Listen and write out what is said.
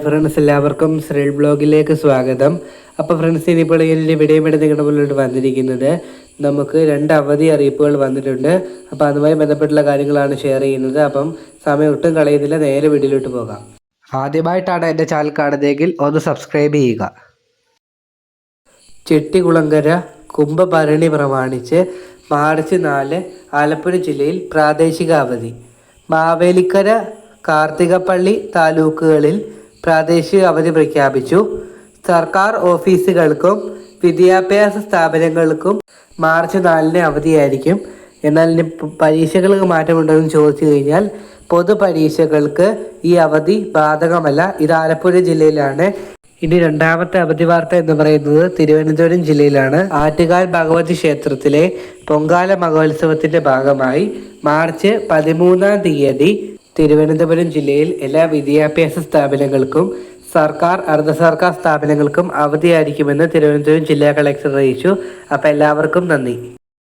Friends എല്ലാവർക്കും ശ്രീൽ ബ്ലോഗിലേക്ക് സ്വാഗതം. അപ്പോൾ ഫ്രണ്ട്സ് ഇനിയിപ്പോൾ ഇതിന്റെ വിടയമെടുത്ത് നിങ്ങളുടെ വന്നിരിക്കുന്നത്. നമുക്ക് രണ്ട് അവധി അറിയിപ്പുകൾ വന്നിട്ടുണ്ട്. അപ്പോൾ അതുമായി ബന്ധപ്പെട്ടുള്ള കാര്യങ്ങളാണ് ഷെയർ ചെയ്യുന്നത്. അപ്പം സമയം ഒട്ടും കളയുന്നില്ല. നേരെ വീട്ടിലോട്ട് പോകാം. ആദ്യമായിട്ടാണ് എന്റെ ചാനൽ കാണുന്നതെങ്കിൽ ഒന്ന് സബ്സ്ക്രൈബ് ചെയ്യുക. ചെട്ടികുളങ്കര കുംഭഭരണി പ്രമാണിച്ച് മാർച്ച് നാല് ആലപ്പുഴ ജില്ലയിൽ പ്രാദേശിക അവധി മാവേലിക്കര കാർത്തികപ്പള്ളി താലൂക്കുകളിൽ പ്രാദേശിക അവധി പ്രഖ്യാപിച്ചു. സർക്കാർ ഓഫീസുകൾക്കും വിദ്യാഭ്യാസ സ്ഥാപനങ്ങൾക്കും മാർച്ച് നാലിന് അവധിയായിരിക്കും. എന്നാൽ ഇനി പരീക്ഷകൾക്ക് മാറ്റമുണ്ടെന്ന് ചോദിച്ചു കഴിഞ്ഞാൽ പൊതുപരീക്ഷകൾക്ക് ഈ അവധി ബാധകമല്ല. ഇത് ആലപ്പുഴ ജില്ലയിലാണ്. ഇനി രണ്ടാമത്തെ അവധി വാർത്ത എന്ന് പറയുന്നത് തിരുവനന്തപുരം ജില്ലയിലാണ്. ആറ്റുകാൽ ഭഗവതി ക്ഷേത്രത്തിലെ പൊങ്കാല മഹോത്സവത്തിന്റെ ഭാഗമായി മാർച്ച് പതിമൂന്നാം തീയതി തിരുവനന്തപുരം ജില്ലയിൽ എല്ലാ വിദ്യാഭ്യാസ സ്ഥാപനങ്ങൾക്കും സർക്കാർ അർദ്ധ സർക്കാർ സ്ഥാപനങ്ങൾക്കും അവധിയായിരിക്കുമെന്ന് തിരുവനന്തപുരം ജില്ലാ കളക്ടർ അറിയിച്ചു. അപ്പോൾ എല്ലാവർക്കും നന്ദി.